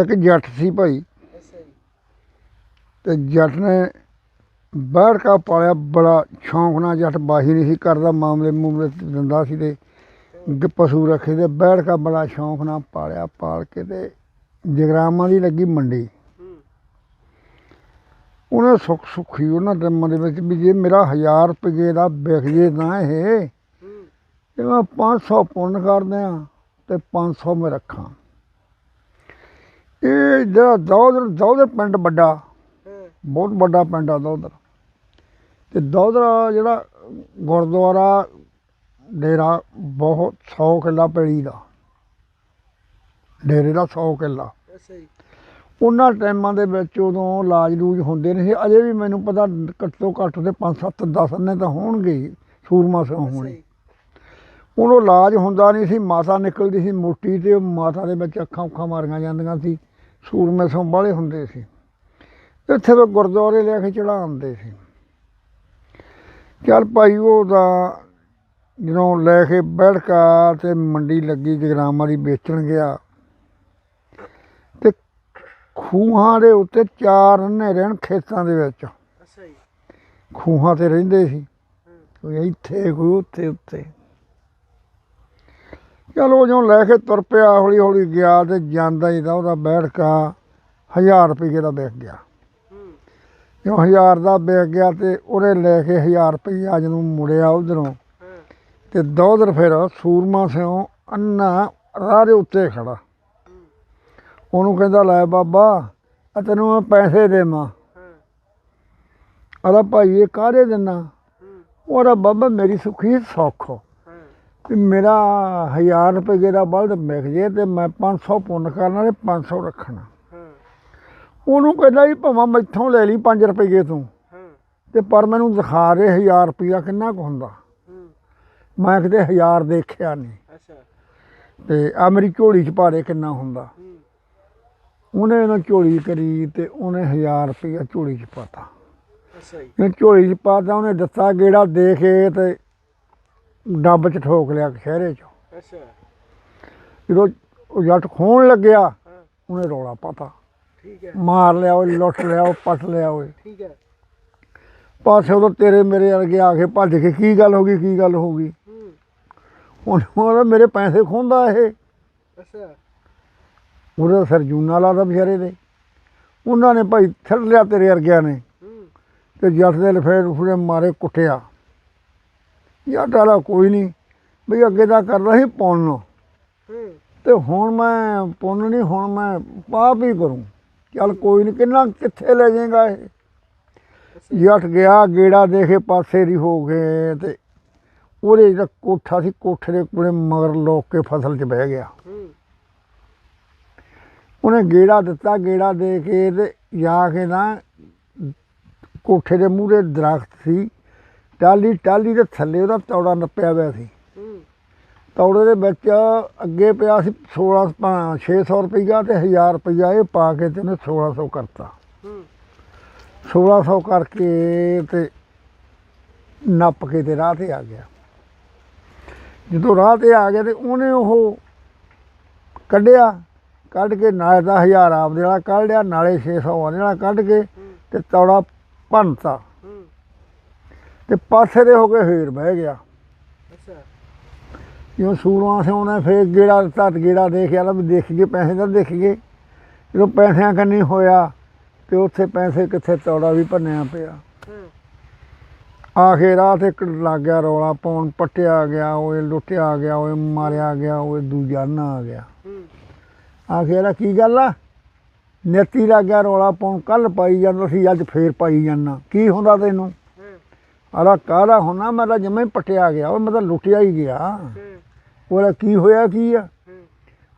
ਇੱਕ ਜੱਟ ਸੀ ਭਾਈ। ਅੱਛਾ ਜੀ। ਤੇ ਜੱਟ ਨੇ ਬਾਹਰ ਕਾ ਪਾਲਿਆ ਬੜਾ ਸ਼ੌਂਕ ਨਾਲ ਜੱਟ ਬਾਹੀ ਨਹੀਂ ਸੀ ਕਰਦਾ ਮਾਮਲੇ ਮੂਮਲੇ ਦਿੰਦਾ ਸੀ ਤੇ ਗ- ਪਸ਼ੂ ਰੱਖੇ ਤੇ ਬੈਠ ਕਾ ਬੜਾ ਸ਼ੌਂਕ ਨਾਲ ਪਾਲਿਆ ਪਾਲ ਕੇ ਤੇ ਜਗਰਾਮਾਂ ਦੀ ਲੱਗੀ ਮੰਡੀ। ਹੂੰ। ਉਹਨੇ ਸੁੱਖ ਸੁੱਖੀ ਉਹਨਾਂ ਟਾਈਮਾਂ ਦੇ ਵਿੱਚ ਵੀ ਜੇ ਮੇਰਾ 1000 ਰੁਪਏ ਦਾ ਵਿਕ ਜੇ ਨਾ ਇਹ ਹੂੰ। ਤੇ ਮੈਂ 500 ਪੁੰਨ ਕਰਦੇ ਆ ਤੇ 500 ਮੈਂ ਰੱਖਾਂ। ਇਹ ਜਿਹੜਾ ਦੌਦਰ ਦੌਦਰ ਪਿੰਡ ਵੱਡਾ ਬਹੁਤ ਵੱਡਾ ਪਿੰਡ ਆ ਦੌਦਰ ਤੇ ਦੌਦਰ ਜਿਹੜਾ ਗੁਰਦੁਆਰਾ ਡੇਰਾ ਬਹੁਤ 100 ਕਿੱਲਾ ਪੈਲੀ ਦਾ। ਡੇਰੇ ਦਾ 100 ਕਿੱਲਾ। ਅੱਛਾ ਜੀ। ਉਹਨਾਂ ਟਾਈਮਾਂ ਦੇ ਵਿੱਚ ਉਦੋਂ ਲਾਜ ਲੂਜ ਹੁੰਦੇ ਨਹੀਂ ਸੀ ਅਜੇ ਵੀ ਮੈਨੂੰ ਪਤਾ ਘੱਟੋ ਘੱਟ ਦੇ 5 7 10 ਨੇ ਤਾਂ ਹੋਣਗੇ ਹੀ, ਸੂਰਮਾ ਸਿੰਘ ਹੋਣੇ। ਜੀ। ਉਦੋਂ ਇਲਾਜ ਹੁੰਦਾ ਨਹੀਂ ਸੀ ਮਾਤਾ ਨਿਕਲਦੀ ਸੀ ਮੋਟੀ ਤੇ ਉਹ ਮਾਤਾ ਦੇ ਵਿੱਚ ਅੱਖਾਂ ਉੱਖਾਂ ਮਾਰੀਆਂ ਜਾਂਦੀਆਂ ਸੀ। ਸੂਰਮੇ ਸੋਂ ਬਾਹਲੇ ਹੁੰਦੇ ਸੀ। ਇੱਥੇ ਵੀ ਗੁਰਦੁਆਰੇ ਲੈ ਕੇ ਚੜਾਉਂਦੇ ਸੀ। ਚੱਲ ਭਾਈ ਉਹ ਤਾਂ ਜਦੋਂ ਲੈ ਕੇ ਬੈਠਕਾ ਤੇ ਮੰਡੀ ਲੱਗੀ ਜਗਰਾਮਾਂ ਦੀ ਵੇਚਣ ਗਿਆ। ਤੇ ਖੂਹਾਂ ਦੇ ਉੱਤੇ ਚਾਰ ਅੰਨੇ ਰਹਿਣ ਖੇਤਾਂ ਦੇ ਵਿੱਚ। ਅੱਛਾ ਜੀ। ਖੂਹਾਂ ਤੇ ਰਹਿੰਦੇ ਸੀ। ਕੋਈ ਇੱਥੇ ਕੋਈ ਉੱਥੇ ਉੱਤੇ ਚਲੋ ਜਦੋਂ ਲੈ ਕੇ ਤੁਰ ਪਿਆ ਹੌਲੀ ਹੌਲੀ ਗਿਆ ਤੇ ਜਾਂਦਾ ਹੀ ਤਾਂ ਉਹਦਾ ਬੈਠ ਕਾ 1000 ਰੁਪਏ ਦਾ ਵਿਕ ਗਿਆ। ਹੂੰ 1000 ਦਾ ਵਿਕ ਗਿਆ ਤੇ ਉਹਨੇ ਲੈ ਕੇ 1000 ਰੁਪਏ ਜਦੋਂ ਮੁੜਿਆ ਉਧਰੋਂ ਤੇ ਦੋਦਰ ਫਿਰ ਸੂਰਮਾ ਸਿਓ ਅੰਨਾ ਰਾਹ ਦੇ ਉੱਤੇ ਖੜਾ ਉਹਨੂੰ ਕਹਿੰਦਾ, ਲੈ ਬਾਬਾ ਆ ਤੈਨੂੰ ਮੈਂ ਪੈਸੇ ਦੇਵਾਂ। ਹਾਂ ਭਾਈ, ਇਹ ਕਾਹਦੇ ਦਿਨਾ ਉਹਦਾ ਬਾਬਾ, ਮੇਰੀ ਸੁਖੀ ਸੁੱਖ ਵੀ ਮੇਰਾ 1000 ਰੁਪਏ ਦਾ ਬਲਦ ਵਿਕ ਜੇ ਤੇ ਮੈਂ 500 ਪੁੰਨ ਕਰਨਾ ਤੇ 500 ਰੱਖਣਾ। ਹਾਂ। ਉਹਨੂੰ ਕਹਿੰਦਾ ਵੀ ਭਾਵੇਂ ਮੈਥੋਂ ਲੈ ਲਈ 5 ਰੁਪਏ ਤੂੰ ਤੇ ਪਰ ਮੈਨੂੰ ਦਿਖਾ ਦੇ 1000 ਰੁਪਇਆ ਕਿੰਨਾ ਕੁ ਹੁੰਦਾ। ਮੈਂ ਕਿਤੇ 1000 ਦੇਖਿਆ ਨਹੀਂ ਅੱਛਾ। ਤੇ ਆ ਮੇਰੀ ਝੋਲੀ ਚ ਭਾਰੇ ਕਿੰਨਾ ਹੁੰਦਾ। ਉਹਨੇ ਇਹਨਾਂ ਝੋਲੀ ਕਰੀ ਤੇ ਉਹਨੇ 1000 ਰੁਪਇਆ ਝੋਲੀ ਚ ਪਾਤਾ। ਅੱਛਾ ਜੀ। ਇਹ ਝੋਲੀ ਚ ਪਾਤਾ ਉਹਨੇ ਦਿੱਤਾ ਗੇੜਾ ਦੇ ਕੇ ਤੇ ਡੱਬ ਚ ਠੋਕ ਲਿਆ ਖਹਿਰੇ ਚ। ਅੱਛਾ। ਜਦੋਂ ਉਹ ਜੱਟ ਖੋਣ ਲੱਗਿਆ ਹਾਂ। ਉਹਨੇ ਰੌਲਾ ਪਾਤਾ। ਠੀਕ ਹੈ। ਮਾਰ ਲਿਆ ਉਹ ਲੁੱਟ ਲਿਆ ਉਹ ਪੱਟ ਲਿਆ ਓਏ। ਠੀਕ ਹੈ। ਪਾਸੇ ਉਦੋਂ ਤੇਰੇ ਮੇਰੇ ਵਰਗੇ ਆ ਕੇ ਭੱਜ ਕੇ ਕੀ ਗੱਲ ਹੋ ਗਈ ਕੀ ਗੱਲ ਹੋ ਗਈ? ਹੂੰ। ਉਹਨੇ ਉਹਦਾ ਮੇਰੇ ਪੈਸੇ ਖੋਂਦਾ ਇਹ। ਅੱਛਾ। ਉਹਦਾ ਸਿਰ ਜੂਨਾ ਲਾਦਾ ਵਿਚਾਰੇ ਦੇ। ਉਹਨਾਂ ਨੇ ਭਾਈ ਛੱਡ ਲਿਆ ਤੇਰੇ ਵਰਗਿਆਂ ਨੇ। ਤੇ ਜੱਟ ਦੇ ਲਫੇਰ ਉਫੜੇ ਮਾਰੇ ਕੁੱਟਿਆ। ਜੱਟ ਵਾਲਾ ਕੋਈ ਨਹੀਂ। ਵੀ ਅੱਗੇ ਦਾ ਕਰਦਾ ਸੀ ਪੁੰਨ। ਹੂੰ। ਤੇ ਹੁਣ ਮੈਂ ਪੁੰਨ ਨਹੀਂ ਹੁਣ ਮੈਂ ਪਾਪ ਹੀ ਕਰੂੰ। ਚੱਲ ਕੋਈ ਨਹੀਂ ਕਿੰਨਾ ਕਿੱਥੇ ਲੈ ਜਾਏਗਾ ਇਹ? ਜੱਟ ਗਿਆ ਗੇੜਾ ਦੇ ਕੇ ਪਾਸੇ ਦੀ ਹੋ ਗਏ ਤੇ ਉਹਦੇ ਜਿਹੜਾ ਕੋਠਾ ਸੀ ਕੋਠੇ ਦੇ ਕੋਲੇ ਮਗਰ ਲੋਕ ਕੇ ਫਸਲ 'ਚ ਬਹਿ ਗਿਆ। ਉਹਨੇ ਗੇੜਾ ਦਿੱਤਾ ਗੇੜਾ ਦੇ ਕੇ ਤੇ ਜਾ ਕੇ ਨਾ ਕੋਠੇ ਦੇ ਮੂਹਰੇ ਦਰਖਤ ਸੀ। ਟਾਲੀ ਟਾਲੀ ਦੇ ਥੱਲੇ ਉਹਦਾ ਤੌੜਾ ਨੱਪਿਆ ਹੋਇਆ ਸੀ। ਹੂੰ। ਤੌੜੇ ਦੇ ਵਿੱਚ ਅੱਗੇ ਪਿਆ ਸੀ 16 600 ਰੁਪਈਆ ਤੇ 1000 ਰੁਪਈਆ ਇਹ ਪਾ ਕੇ ਤੇ ਉਹਨੇ 1600 ਕਰਤਾ। ਹੂੰ। 1600 ਕਰਕੇ ਤੇ ਨੱਪ ਕੇ ਤੇ ਰਾਹ ਤੇ ਆ ਗਿਆ। ਜਦੋਂ ਰਾਹ ਤੇ ਆ ਗਿਆ ਤੇ ਉਹਨੇ ਉਹ ਕੱਢਿਆ ਕੱਢ ਕੇ ਨਾਲੇ ਦਾ ਹਜ਼ਾਰ ਆਪਦੇ ਵਾਲਾ ਕੱਢ ਲਿਆ ਨਾਲੇ 600 ਉਹਦੇ ਵਾਲਾ ਕੱਢ ਕੇ ਤੇ ਤੌੜਾ ਭੰਨਤਾ। ਤੇ ਪਾਸੇ ਦੇ ਹੋ ਕੇ ਫੇਰ ਬਹਿ ਗਿਆ। ਅੱਛਾ। ਜਿਉਂ ਸੂਰਾਂ ਸੇ ਉਹਨੇ ਫੇਰ ਗੇੜਾ ਦਿੱਤਾ ਤੇ ਗੇੜਾ ਦੇਖਿਆ ਤਾਂ ਵੀ ਦੇਖ ਕੇ ਪੈਸੇ ਤਾਂ ਦੇਖ ਗਏ। ਜਦੋਂ ਪੈਸਿਆਂ ਕੰਨੀ ਹੋਇਆ ਤੇ ਉੱਥੇ ਪੈਸੇ ਕਿੱਥੇ ਤੌੜਾ ਵੀ ਭੰਨਿਆ ਪਿਆ। ਆਖੇ ਰਾਤ ਇੱਕ ਲੱਗ ਗਿਆ ਰੌਲਾ ਪਾਉਣ ਪੱਟਿਆ ਗਿਆ ਓਏ ਲੁੱਟਿਆ ਗਿਆ ਓਏ ਮਾਰਿਆ ਗਿਆ ਓਏ ਦੂਜਾ ਨਾ ਆ ਗਿਆ। ਆਖੇ ਇਹਦਾ ਕੀ ਗੱਲ ਆ? ਨੇਤੀ ਲੱਗ ਗਿਆ ਰੌਲਾ ਪਾਉਣ ਕੱਲ ਪਾਈ ਜਾਂਦਾ ਸੀ ਅੱਜ ਫੇਰ ਪਾਈ ਜਾਂਦਾ। ਕੀ ਹੁੰਦਾ ਤੈਨੂੰ? ਆਦਾ ਕਾਹਦਾ ਹੋਣਾ ਮੈਂ ਤਾਂ ਜਮੇ ਪੱਟਿਆ ਗਿਆ ਓਏ ਮੈਂ ਤਾਂ ਲੁੱਟਿਆ ਹੀ ਗਿਆ। ਉਹਦਾ ਕੀ ਹੋਇਆ ਕੀ ਆ?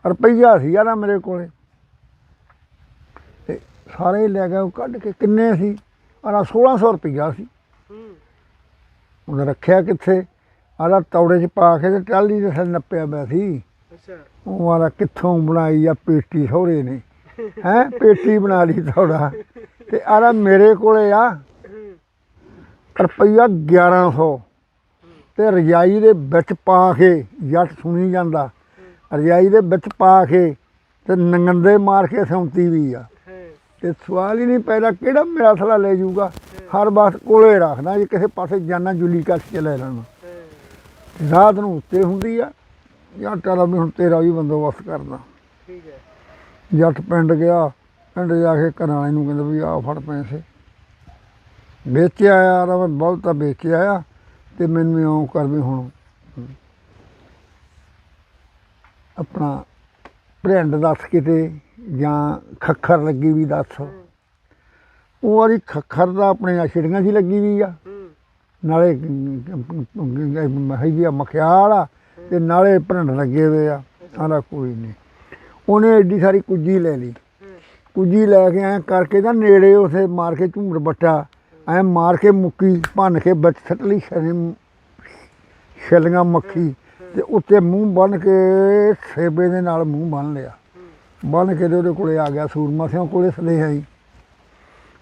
ਰੁਪਈਆ ਸੀ ਯਾਰਾ ਮੇਰੇ ਕੋਲੇ। ਤੇ ਸਾਰੇ ਲੈ ਗਿਆ ਉਹ ਕੱਢ ਕੇ ਕਿੰਨੇ ਸੀ? ਆਲਾ 1600 ਰੁਪਈਆ ਸੀ। ਹੂੰ ਉਹਨੇ ਰੱਖਿਆ ਕਿੱਥੇ? ਆਲਾ ਤੌੜੇ 'ਚ ਪਾ ਕੇ ਤੇ ਟਾਲੀ ਦੇ ਥੱਲੇ ਨੱਪਿਆ ਪਿਆ ਸੀ। ਅੱਛਾ। ਉਹ ਆਲਾ ਕਿੱਥੋਂ ਬਣਾਈ ਆ ਪੇਟੀ ਸਹੁਰੇ ਨੇ? ਹੈ? ਪੇਟੀ ਬਣਾ ਲਈ ਤੌੜਾ। ਤੇ ਆਲਾ ਮੇਰੇ ਕੋਲੇ ਆ। ਰੁਪਈਆ 1100 ਤੇ ਰਜਾਈ ਦੇ ਵਿੱਚ ਪਾ ਕੇ ਜੱਟ ਸੁਣੀ ਜਾਂਦਾ। ਰਜਾਈ ਦੇ ਵਿੱਚ ਪਾ ਕੇ ਤੇ ਨੰਗੰਦੇ ਮਾਰ ਕੇ ਸੌਂਤੀ ਵੀ ਆ। ਤੇ ਸਵਾਲ ਹੀ ਨਹੀਂ ਪੈਦਾ ਕਿਹੜਾ ਮੇਰਾ ਥਲਾ ਲੈ ਜਾਊਗਾ। ਹਰ ਵਕਤ ਕੋਲੇ ਰੱਖਦਾ ਜੇ ਕਿਸੇ ਪਾਸੇ ਜਾਨਾ ਜੁਲੀ ਕੱਟ ਕੇ ਲੈ ਲੈਣਾ। ਰਾਤ ਨੂੰ ਉੱਤੇ ਹੁੰਦੀ ਆ ਜਾਂ ਟਾਲਾ ਵੀ ਹੁਣ ਤੇਰਾ ਵੀ ਬੰਦੋਬਸਤ ਕਰਦਾ। ਠੀਕ ਹੈ। ਜੱਟ ਪਿੰਡ ਗਿਆ ਪਿੰਡ ਜਾ ਕੇ ਘਰਾਂ ਵਾਲੇ ਨੂੰ ਕਹਿੰਦਾ ਵੀ ਆਹ ਫੜ ਪੈਸੇ। ਵੇਚਿਆ ਆ ਤਾਂ ਮੈਂ ਬਹੁਤਾ ਵੇਚਿਆ ਆ ਤੇ ਮੈਨੂੰ ਇਉਂ ਕਰ ਵੀ ਹੁਣ ਆਪਣਾ ਭਰਿੰਡ ਦੱਸ ਕਿਤੇ ਜਾਂ ਖੱਖਰ ਲੱਗੀ ਵੀ ਦੱਸ। ਉਹ ਵਾਲੀ ਖੱਖਰ ਦਾ ਆਪਣੇ ਆ ਛਿੜੀਆਂ ਹੀ ਲੱਗੀ ਵੀ ਆ। ਨਾਲੇ ਹੈਗੀ ਆ ਮਖਿਆਲ ਆ ਤੇ ਨਾਲੇ ਭਰਿੰਡ ਲੱਗੇ ਹੋਏ ਆ ਆਂਦਾ ਕੋਈ ਨਹੀਂ। ਉਹਨੇ ਐਡੀ ਸਾਰੀ ਕੁੱਜੀ ਲੈ ਲਈ। ਕੁੱਜੀ ਲੈ ਕੇ ਐ ਕਰਕੇ ਤਾਂ ਨੇੜੇ ਉਥੇ ਮਾਰ ਕੇ ਝੂਮਰ ਬੱਟਾ ਐ ਮਾਰ ਕੇ ਮੁੱਕੀ ਭੰਨ ਕੇ ਵਿੱਚ ਸੱਟ ਲਈ ਛਿੱਲੀਆਂ ਮੱਖੀ ਤੇ ਉੱਤੇ ਮੂੰਹ ਬੰਨ ਕੇ ਸੇਬੇ ਦੇ ਨਾਲ ਮੂੰਹ ਬੰਨ ਲਿਆ। ਬੰਨ ਕੇ ਤੇ ਉਹਦੇ ਕੋਲੇ ਆ ਗਿਆ ਸੂਰਮਾ ਸਿੰਘ ਕੋਲੇ ਸਨੇਹਾ ਜੀ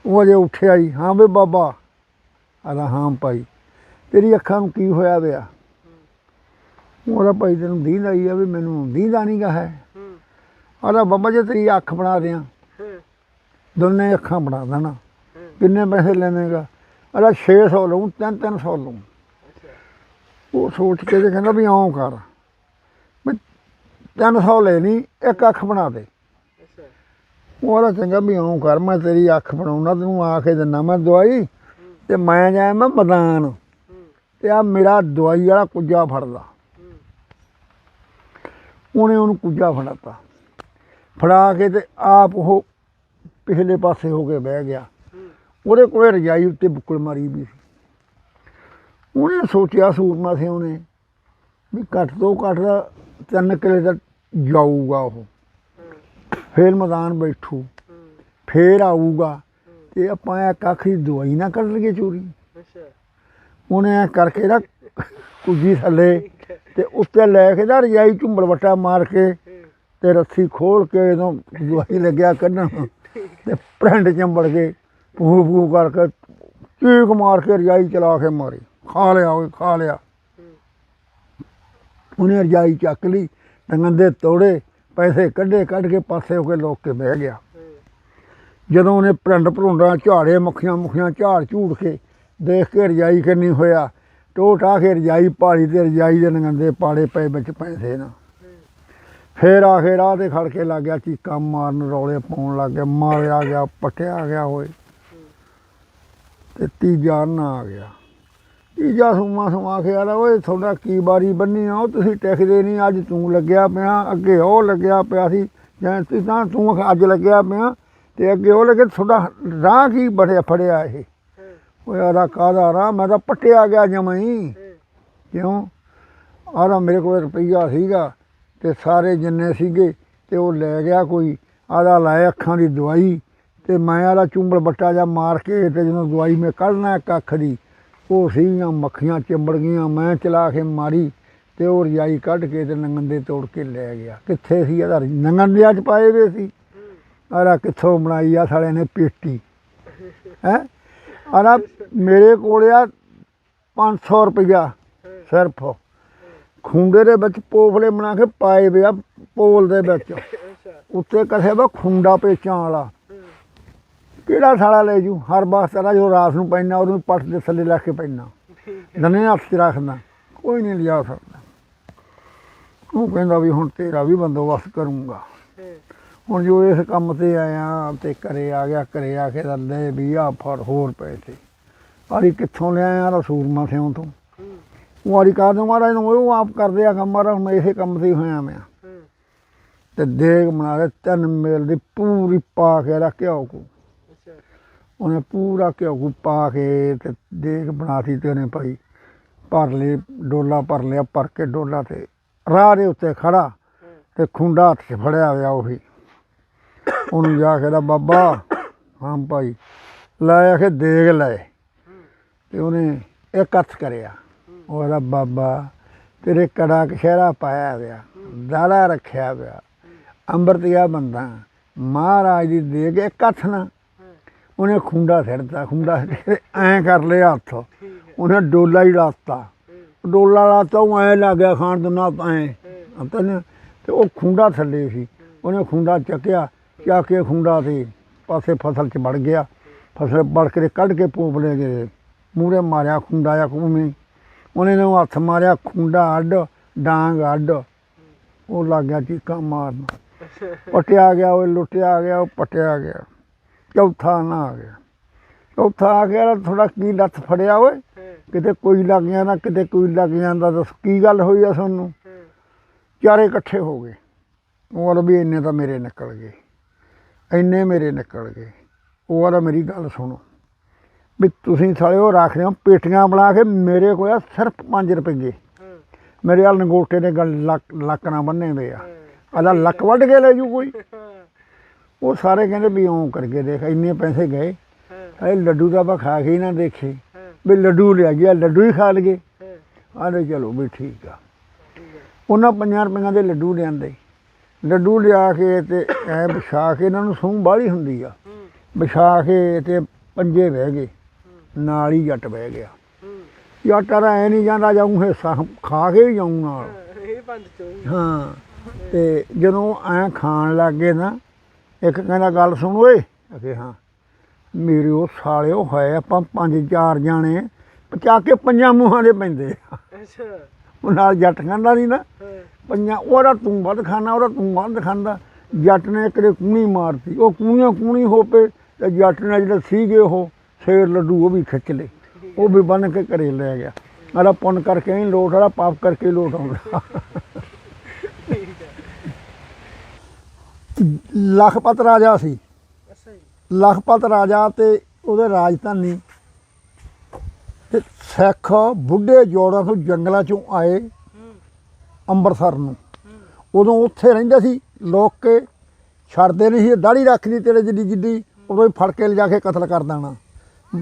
ਉਹ ਅਜੇ ਉੱਠਿਆ ਜੀ ਹਾਂ ਵੇ ਬਾਬਾ। ਆਦਾ ਹਾਂ ਭਾਈ। ਤੇਰੀ ਅੱਖਾਂ ਨੂੰ ਕੀ ਹੋਇਆ ਵਿਆ ਉਹਦਾ ਭਾਈ ਤੈਨੂੰ ਦੀਂਦਾ ਹੀ ਆ ਵੀ ਮੈਨੂੰ ਦੀਂਦਾ ਨਹੀਂਗਾ ਹੈ? ਹੂੰ। ਆਦਾ ਬਾਬਾ ਜੇ ਤੇਰੀ ਅੱਖ ਬਣਾ ਦਿਆਂ। ਹਾਂ। ਦੋਨੇ ਅੱਖਾਂ ਬਣਾ ਦੇਣਾ। ਹਾਂ ਕਿੰਨੇ ਪੈਸੇ ਲੈਣੇਗਾ ਅਲਾ 600 ਲਊਂ 3 300 ਲਊਂ। ਉਹ ਸੋਚ ਕੇ ਤੇ ਕਹਿੰਦਾ ਵੀ ਆਉਂ ਕਰ। ਮੈਂ 300 ਲੈ ਲਈ, ਇੱਕ ਅੱਖ ਬਣਾ ਦੇ। ਅੱਛਾ ਉਹ ਆਦਾ ਚੰਗਾ ਵੀ ਆਉਂ ਕਰ, ਮੈਂ ਤੇਰੀ ਅੱਖ ਬਣਾਉਣਾ, ਤੈਨੂੰ ਆ ਕੇ ਦਿੰਨਾ ਮੈਂ ਦਵਾਈ। ਤੇ ਮੈਂ ਜਾਇਆ ਮੈਂ ਮੈਦਾਨ ਹੂੰ ਤੇ ਆ ਮੇਰਾ ਦਵਾਈ ਵਾਲਾ ਕੁੱਜਾ ਫੜਦਾ। ਉਹਨੇ ਉਹਨੂੰ ਕੁੱਜਾ ਫੜਾਤਾ। ਫੜਾ ਕੇ ਤੇ ਆਪ ਉਹ ਪਿਛਲੇ ਪਾਸੇ ਹੋ ਕੇ ਬਹਿ ਗਿਆ। ਉਹਦੇ ਕੋਲੇ ਰਜਾਈ ਉੱਤੇ ਬੁੱਕਲ ਮਾਰੀ ਵੀ ਸੀ। ਉਹਨੇ ਸੋਚਿਆ ਸੂਰਮਾ ਸਿੰਘ ਨੇ ਵੀ ਘੱਟ ਤੋਂ ਘੱਟ ਦਾ ਤਿੰਨ ਕਿਲੇ ਦਾ ਜਾਊਗਾ ਉਹ। ਫੇਰ ਮੈਦਾਨ ਬੈਠੂ ਫੇਰ ਆਊਗਾ ਤੇ ਆਪਾਂ ਇਹ ਕੱਖ ਦੀ ਦਵਾਈ ਨਾ ਕੱਢ ਲਈਏ ਚੋਰੀ। ਉਹਨੇ ਕਰਕੇ ਨਾ ਕੁੱਜੀ ਥੱਲੇ ਤੇ ਉੱਤੇ ਲੈ ਕੇ ਨਾ ਰਜਾਈ ਝੁੰਬੜ ਵੱਟਾ ਮਾਰ ਕੇ ਤੇ ਰੱਸੀ ਖੋਲ ਕੇ ਇਹਨੂੰ ਦਵਾਈ ਲੱਗਿਆ ਕੱਢਣ ਤੇ ਪ੍ਰੰਡ ਚੰਬੜ ਕੇ ਫੂ ਫੂ ਕਰਕੇ ਚੀਕ ਮਾਰ ਕੇ ਰਜਾਈ ਚਲਾ ਕੇ ਮਾਰੀ। ਖਾ ਲਿਆ ਓਏ, ਖਾ ਲਿਆ। ਉਹਨੇ ਰਜਾਈ ਚੱਕ ਲਈ ਟੰਗੰਦੇ ਤੋੜੇ ਪੈਸੇ ਕੱਢੇ, ਕੱਢ ਕੇ ਪਾਸੇ ਹੋ ਕੇ ਲੋਕ ਕੇ ਬਹਿ ਗਿਆ। ਜਦੋਂ ਉਹਨੇ ਪ੍ਰੰਡ ਭਰੁੰਡਾ, ਝਾੜੇ, ਮੱਖੀਆਂ ਮੁਖੀਆਂ ਝਾੜ ਝੂੜ ਕੇ ਦੇਖ ਕੇ ਰਜਾਈ ਕਿੰਨੀ ਹੋਇਆ, ਟੋਟਾ ਕੇ ਰਜਾਈ ਪਾਲੀ ਤੇ ਰਜਾਈ ਦੇ ਨੰਗੰਦੇ ਪਾੜੇ ਪਏ ਵਿੱਚ ਪੈਸੇ ਨਾ। ਫੇਰ ਆ ਕੇ ਰਾਹ ਤੇ ਖੜ ਕੇ ਲੱਗ ਗਿਆ, ਚੀਕਾਂ ਮਾਰਨ, ਰੌਲੇ ਪਾਉਣ ਲੱਗ ਗਿਆ, ਮਾਰਿਆ ਗਿਆ, ਪਟਿਆ ਗਿਆ ਹੋਏ ਤੇ ਤੀਜਾ ਨਾ ਆ ਗਿਆ। ਤੀਜਾ ਸੁਮਾ ਸੁਮਾ ਕੇ ਆਦਾ ਓਏ ਤੁਹਾਡਾ ਕੀ ਬਾਰੀ ਬੰਨੀ ਆ? ਉਹ ਤੁਸੀਂ ਟਿਕਦੇ ਨਹੀਂ, ਅੱਜ ਤੂੰ ਲੱਗਿਆ ਪਿਆ, ਅੱਗੇ ਉਹ ਲੱਗਿਆ ਪਿਆ ਸੀ, ਜਾਂ ਤੂੰ ਤਾਂ ਤੂੰ ਅੱਜ ਲੱਗਿਆ ਪਿਆ, ਤੇ ਅੱਗੇ ਉਹ ਲੱਗੇ, ਤੁਹਾਡਾ ਰਾਹ ਕੀ ਬੜਿਆ, ਫੜਿਆ ਇਹ? ਹੂੰ ਓਏ ਆਦਾ ਕਾਹਦਾ ਰਾਹ? ਮੈਂ ਤਾਂ ਪਟਿਆ ਗਿਆ ਜਮਾਂ ਹੀ। ਕਿਉਂ? ਆਰਾ ਮੇਰੇ ਕੋਲ ਰੁਪਈਆ ਸੀਗਾ, ਤੇ ਸਾਰੇ ਜਿੰਨੇ ਸੀਗੇ, ਤੇ ਉਹ ਲੈ ਗਿਆ ਕੋਈ। ਆਦਾ ਲਾਏ ਅੱਖਾਂ ਦੀ ਦਵਾਈ। ਤੇ ਮੈਂ ਆਦਾ ਚੁੰਬਲ ਬੱਟਾ ਜਾ ਮਾਰ ਕੇ ਤੇ ਜਦੋਂ ਦਵਾਈ ਮੈਂ ਕੱਢਣਾ ਇੱਕ ਅੱਖ ਦੀ, ਉਹ ਸੀਗੀਆਂ ਮੱਖੀਆਂ ਚਿੰਬੜ ਗਈਆਂ, ਮੈਂ ਚਲਾ ਕੇ ਮਾਰੀ ਤੇ ਉਹ ਰਜਾਈ ਕੱਢ ਕੇ ਤੇ ਨੰਗੰਦੇ ਤੋੜ ਕੇ ਲੈ ਗਿਆ। ਕਿੱਥੇ ਸੀ ਇਹਦਾ? ਨੰਗੰਦਿਆਂ ਚ ਪਾਏ ਵੇ ਸੀ। ਆਰਾ ਕਿੱਥੋਂ ਬਣਾਈ ਆ ਸਾਲੇ ਨੇ ਪੇਟੀ? ਹੈ? ਆਰਾ ਮੇਰੇ ਕੋਲ ਆ 500 ਰੁਪਇਆ ਸਿਰਫ। ਖੁੰਡੇ ਦੇ ਵਿੱਚ ਪੋਫਲੇ ਬਣਾ ਕੇ ਪਾਏ ਵੇ ਆ ਪੋਲ ਦੇ ਵਿੱਚ। ਉੱਤੇ ਕਥੇ ਵਾ ਖੁੰਡਾ ਪੇਚਾਂ ਵਾਲਾ। ਕਿਹੜਾ ਸਾਲਾ ਲੈ ਜੂ? ਹਰ ਬਾਸ ਤੇਰਾ ਜੋ ਰਾਤ ਨੂੰ ਪੈਣਾ ਉਹਨੂੰ ਪੱਟ ਦੇ ਥੱਲੇ ਰੱਖ ਕੇ ਪੈਣਾ ਦਨੇ ਹੱਥ 'ਚ ਰੱਖਦਾ ਕੋਈ ਨਹੀਂ ਲਿਆ ਸਕਦਾ। ਉਹ ਕਹਿੰਦਾ ਵੀ ਹੁਣ ਤੇਰਾ ਵੀ ਬੰਦੋਬਸਤ ਕਰੂੰਗਾ। ਹੁਣ ਜੋ ਇਸ ਕੰਮ ਤੇ ਆਇਆ ਤੇ ਘਰੇ ਆ ਗਿਆ ਘਰੇ ਆ ਕੇ ਲੈ ਵੀ ਆ ਫੜ ਹੋਰ ਪੈਸੇ। ਆਰੀ ਕਿੱਥੋਂ ਲਿਆਇਆ ਸੂਰਮਾ ਸਿਉਂ ਤੋਂ? ਉਹ ਆਰੀ ਕਰ ਦੋ ਮਹਾਰਾਜ ਨੂੰ ਉਹ ਆਪ ਕਰਦੇ ਆ ਕੰਮ ਮਹਾਰਾਜ ਮੈਂ ਇਸੇ ਕੰਮ ਤੇ ਹੋਇਆ ਮੈਂ। ਤੇ ਦੇਗ ਬਣਾ ਦੇ ਤਿੰਨ ਮੇਲ ਦੀ ਪੂਰੀ ਪਾ ਕੇ ਰੱਖ ਘਿਓ ਕੋ ਉਹਨੇ ਪੂਰਾ ਘਿਓ ਪਾ ਕੇ ਤੇ ਦੇਗ ਬਣਾਤੀ ਤੇ ਉਹਨੇ ਭਾਈ ਭਰ ਲਈ ਡੋਲਾ ਭਰ ਲਿਆ, ਭਰ ਕੇ ਡੋਲਾ ਤੇ ਰਾਹ ਦੇ ਉੱਤੇ ਖੜਾ ਹੂੰ ਤੇ ਖੁੰਡਾ ਹੱਥ 'ਚ ਫੜਿਆ ਹੋਇਆ ਉਹੀ ਉਹਨੂੰ ਜਾ ਕੇ ਦਾ ਬਾਬਾ, ਹਾਂ ਭਾਈ, ਲੈ ਆ ਕੇ ਦੇਗ ਲੈ। ਤੇ ਉਹਨੇ ਇੱਕ ਹੱਥ ਕਰਿਆ। ਉਹਦਾ ਬਾਬਾ, ਤੇਰੇ ਕੜਾ ਕਸ਼ਹਿਰਾ ਪਾਇਆ ਗਿਆ ਦਾੜਾ ਰੱਖਿਆ ਹੋਇਆ, ਅੰਮ੍ਰਿਤਿਆ ਬੰਦਾ, ਮਹਾਰਾਜ ਦੀ ਦੇਗ ਇੱਕ ਕੱਥ ਨਾ ਉਹਨੇ ਖੁੰਡਾ ਛੱਡਤਾ ਖੁੰਡਾ ਐਂ ਕਰ ਲਿਆ ਹੱਥ। ਉਹਨੇ ਡੋਲਾ ਹੀ ਲਾਤਾ। ਡੋਲਾ ਲਾਤਾ ਉਹ ਐ ਲੱਗ ਗਿਆ ਖਾਣ ਦੁਨਾ ਐ। ਹੂੰ। ਅੰਤਨ ਤੇ ਉਹ ਖੁੰਡਾ ਥੱਲੇ ਸੀ। ਉਹਨੇ ਖੁੰਡਾ ਚੱਕਿਆ ਚੱਕ ਕੇ ਖੁੰਡਾ ਤੇ ਪਾਸੇ ਫਸਲ 'ਚ ਵੜ ਗਿਆ। ਫਸਲ ਵੜ ਕੇ ਤੇ ਕੱਢ ਕੇ ਪੋਪਲੇ ਦੇ ਮੂਰੇ ਮਾਰਿਆ ਖੁੰਡਾ ਜਾਂ ਕੂਮੀ। ਉਹਨੇ ਨੂੰ ਹੱਥ ਮਾਰਿਆ ਖੁੰਡਾ ਅੱਡ ਡਾਂਗ ਅੱਡ। ਉਹ ਲੱਗ ਗਿਆ ਚੀਕਾਂ ਮਾਰਨ। ਪਟਿਆ ਗਿਆ ਉਹ ਲੁੱਟਿਆ ਗਿਆ ਉਹ ਪਟਿਆ ਗਿਆ। ਚੌਥਾ ਨਾ ਆ ਗਿਆ। ਚੌਥਾ ਆ ਗਿਆ ਥੋੜਾ ਕੀ ਲੱਤ ਫੜਿਆ ਓਏ। ਕਿਤੇ ਕੋਈ ਲੱਗ ਜਾਂਦਾ ਕਿਤੇ ਕੋਈ ਲੱਗ ਜਾਂਦਾ ਦੱਸ ਕੀ ਗੱਲ ਹੋਈ ਆ ਤੁਹਾਨੂੰ? ਹਾਂ। ਚਾਰੇ ਇਕੱਠੇ ਹੋ ਗਏ। ਉਹ ਵਾਲਾ ਵੀ ਇੰਨੇ ਤਾਂ ਮੇਰੇ ਨਿਕਲ ਗਏ। ਇੰਨੇ ਮੇਰੇ ਨਿਕਲ ਗਏ। ਉਹ ਵਾਲਾ ਮੇਰੀ ਗੱਲ ਸੁਣੋ। ਵੀ ਤੁਸੀਂ ਸਾਲੇ ਉਹ ਰੱਖ ਰਹੇ ਹੋ ਪੇਟੀਆਂ ਬਣਾ ਕੇ ਮੇਰੇ ਕੋਲ ਆ ਸਿਰਫ 5 ਰੁਪਏ ਮੇਰੇ ਹਾਲ ਨਗੋਟੇ ਦੇ ਗੱਲ ਲੱਕ ਲੱਕ ਨਾ ਬੰਨੇ ਵੇ ਆ। ਆਦਾ ਲੱਕ ਵੱਢ ਕੇ ਲੈ ਜੂ ਕੋਈ। ਉਹ ਸਾਰੇ ਕਹਿੰਦੇ ਵੀ ਓਂ ਕਰਕੇ ਦੇਖ ਇੰਨੇ ਪੈਸੇ ਗਏ। ਇਹ ਲੱਡੂ ਤਾਂ ਆਪਾਂ ਖਾ ਕੇ ਹੀ ਨਾ ਦੇਖੇ। ਵੀ ਲੱਡੂ ਲਿਆ ਗਿਆ ਲੱਡੂ ਹੀ ਖਾ ਲਗੇ। ਹਾਂ। ਆਲੇ ਚਲੋ ਵੀ ਠੀਕ ਆ। ਉਹਨਾਂ ਪੰਜਾਂ ਰੁਪਈਆਂ ਦੇ ਲੱਡੂ ਲਿਆਂਦੇ। ਲੱਡੂ ਲਿਆ ਕੇ ਤੇ ਐ ਵਿਛਾ ਕੇ ਇਹਨਾਂ ਨੂੰ ਸੂਹ ਬਾਹਲੀ ਹੁੰਦੀ ਆ। ਵਿਛਾ ਕੇ ਤੇ ਪੰਜੇ ਬਹਿ ਗਏ। ਨਾਲ ਹੀ ਜੱਟ ਬਹਿ ਗਿਆ। ਜੱਟ ਰ ਐ ਨਹੀਂ ਜਾਂਦਾ ਜਾਊਂ ਹਿੱਸਾ ਖਾ ਕੇ ਹੀ ਜਾਊਂ ਨਾਲ। ਹਾਂ ਤੇ ਜਦੋਂ ਐ ਖਾਣ ਲੱਗੇ ਨਾ ਇੱਕ ਕਹਿੰਦਾ ਗੱਲ ਸੁਣ ਓਏ। ਅਖੇ ਹਾਂ। ਮੇਰੇ ਉਹ ਸਾਲਿਓ ਹੋਏ ਆਪਾਂ ਪੰਜ ਚਾਰ ਜਾਣੇ ਪਚਾ ਕੇ ਪੰਜਾਂ ਮੂੰਹਾਂ ਦੇ ਪੈਂਦੇ। ਅੱਛਾ। ਉਹ ਨਾਲ ਜੱਟ ਖਾਂਦਾ ਨਹੀਂ ਨਾ। ਪੰਜਾਂ ਉਹਦਾ ਤੂੰ ਵੱਧ ਖਾਣਾ ਉਹਦਾ ਤੂੰ ਵੱਧ ਖਾਂਦਾ। ਜੱਟ ਨੇ ਇੱਕ ਦੇ ਕੂਣੀ ਮਾਰਤੀ। ਉਹ ਕੂਣੀਆਂ ਕੂਣੀ ਹੋ ਪਏ ਤੇ ਜੱਟ ਨੇ ਜਿਹੜੇ ਸੀਗੇ ਉਹ ਸ਼ੇਰ ਲੱਡੂ ਉਹ ਵੀ ਖਿੱਚ ਲਏ। ਉਹ ਵੀ ਬੰਨ ਕੇ ਘਰੇ ਲੈ ਗਿਆ। ਆਲਾ ਪੁੰਨ ਕਰਕੇ ਹੀ ਲੋਟ ਆਲਾ ਪਾਪ ਕਰਕੇ ਲੋਟ ਆਉਂਦਾ ਠੀਕ ਹੈ ਲਖਪਤ ਰਾਜਾ ਸੀ। ਲਖਪਤ ਰਾਜਾ ਤੇ ਉਹਦੇ ਰਾਜਧਾਨੀ ਤੇ ਸਿੱਖ ਬੁੱਢੇ ਜੋੜਾਂ ਤੋਂ ਜੰਗਲਾਂ ਚੋਂ ਆਏ ਅੰਮ੍ਰਿਤਸਰ ਨੂੰ। ਉਦੋਂ ਉੱਥੇ ਰਹਿੰਦੇ ਸੀ। ਲੋਕ ਕੇ ਛੱਡਦੇ ਨਹੀਂ ਸੀ। ਦਾੜੀ ਰੱਖਦੀ ਤੇਰੇ ਜਿੱਡੀ ਜਿੱਡੀ। ਉਦੋਂ ਹੀ ਫੜ ਕੇ ਲਿਜਾ ਕੇ ਕਤਲ ਕਰ ਦੇਣਾ।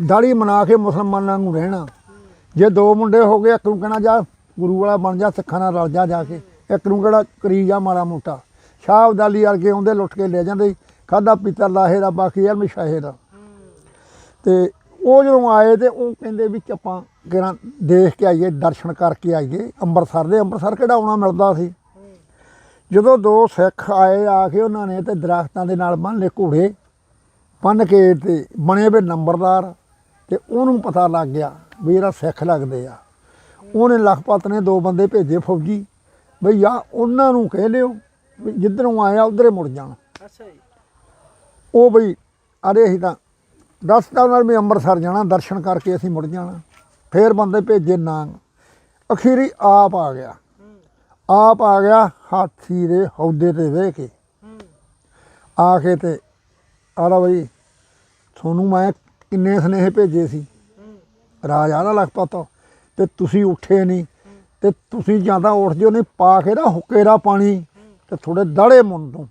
ਦਾੜੀ ਮਨਾ ਕੇ ਮੁਸਲਮਾਨਾਂ ਨੂੰ ਰਹਿਣਾ। ਜੇ ਦੋ ਮੁੰਡੇ ਹੋ ਗਏ ਇੱਕ ਨੂੰ ਕਹਿਣਾ ਜਾ ਗੁਰੂ ਵਾਲਾ ਬਣ ਜਾ ਸਿੱਖਾਂ ਨਾਲ ਰਲ ਜਾ ਜਾ ਕੇ। ਇੱਕ ਨੂੰ ਕਿਹੜਾ ਕਰੀ ਜਾ ਮਾੜਾ ਮੋਟਾ। ਸ਼ਾਹ ਅਬਦਾਲੀ ਵਰਗੇ ਆਉਂਦੇ ਲੁੱਟ ਕੇ ਲੈ ਜਾਂਦੇ ਖਾਦਾ ਪੀਤਾ ਲਾਹੇ ਦਾ ਬਾਕੀ ਯਾਰ ਮਸ਼ਾਹੇ ਦਾ ਤੇ ਉਹ ਜਦੋਂ ਆਏ ਤੇ ਉਹ ਕਹਿੰਦੇ ਵੀ ਆਪਾਂ ਕਿਹੜਾ ਦੇਖ ਕੇ ਆਈਏ, ਦਰਸ਼ਨ ਕਰਕੇ ਆਈਏ। ਅੰਮ੍ਰਿਤਸਰ ਦੇ, ਅੰਮ੍ਰਿਤਸਰ ਕਿਹੜਾ ਆਉਣਾ ਮਿਲਦਾ ਸੀ? ਜਦੋਂ ਦੋ ਸਿੱਖ ਆਏ, ਆ ਕੇ ਉਹਨਾਂ ਨੇ ਤੇ ਦਰਖਤਾਂ ਦੇ ਨਾਲ ਬੰਨ ਲਏ ਘੋੜੇ ਬੰਨ ਕੇ ਤੇ ਬਣੇ ਵੇ ਨੰਬਰਦਾਰ ਤੇ ਉਹਨੂੰ ਪਤਾ ਲੱਗ ਗਿਆ ਵੀ ਇਹਦਾ ਸਿੱਖ ਲੱਗਦੇ ਆ। ਉਹਨੇ ਲਖਪਤ ਨੇ ਦੋ ਬੰਦੇ ਭੇਜੇ ਫੌਜੀ, ਬਈ ਆ ਉਹਨਾਂ ਨੂੰ ਕਹਿ ਲਿਓ ਵੀ ਜਿੱਧਰੋਂ ਆਇਆ ਉਧਰੇ ਮੁੜ ਜਾਣ। ਅੱਛਾ ਜੀ। ਉਹ ਬਈ ਅਰੇ ਅਸੀਂ ਤਾਂ ਦੱਸਦਾ ਉਹਨਾਂ ਨੂੰ ਵੀ ਅੰਮ੍ਰਿਤਸਰ ਜਾਣਾ ਦਰਸ਼ਨ ਕਰਕੇ ਅਸੀਂ ਮੁੜ ਜਾਣਾ। ਫੇਰ ਬੰਦੇ ਭੇਜੇ ਨਾਂਗ। ਅਖੀਰੀ ਆਪ ਆ ਗਿਆ। ਆਪ ਆ ਗਿਆ ਹਾਥੀ ਦੇ ਹੌਦੇ ਤੇ ਬਹਿ ਕੇ। ਆ ਕੇ ਤੇ ਆਲਾ ਬਈ ਤੁਹਾਨੂੰ ਮੈਂ ਕਿੰਨੇ ਸਨੇਹ ਭੇਜੇ ਸੀ। ਹੂੰ। ਰਾਜਾ ਦਾ ਲਖਪਤ ਤੇ ਤੁਸੀਂ ਉੱਠੇ ਨਹੀਂ। ਤੇ ਤੁਸੀਂ ਜਾਂਦਾ ਉੱਠ ਜਿਓ ਨਹੀਂ ਪਾ ਕੇ ਨਾ ਹੁੱਕੇ ਦਾ ਪਾਣੀ। ਤੇ ਥੋੜੇ ਦਾੜੇ ਮੁੰਨ ਤੋਂ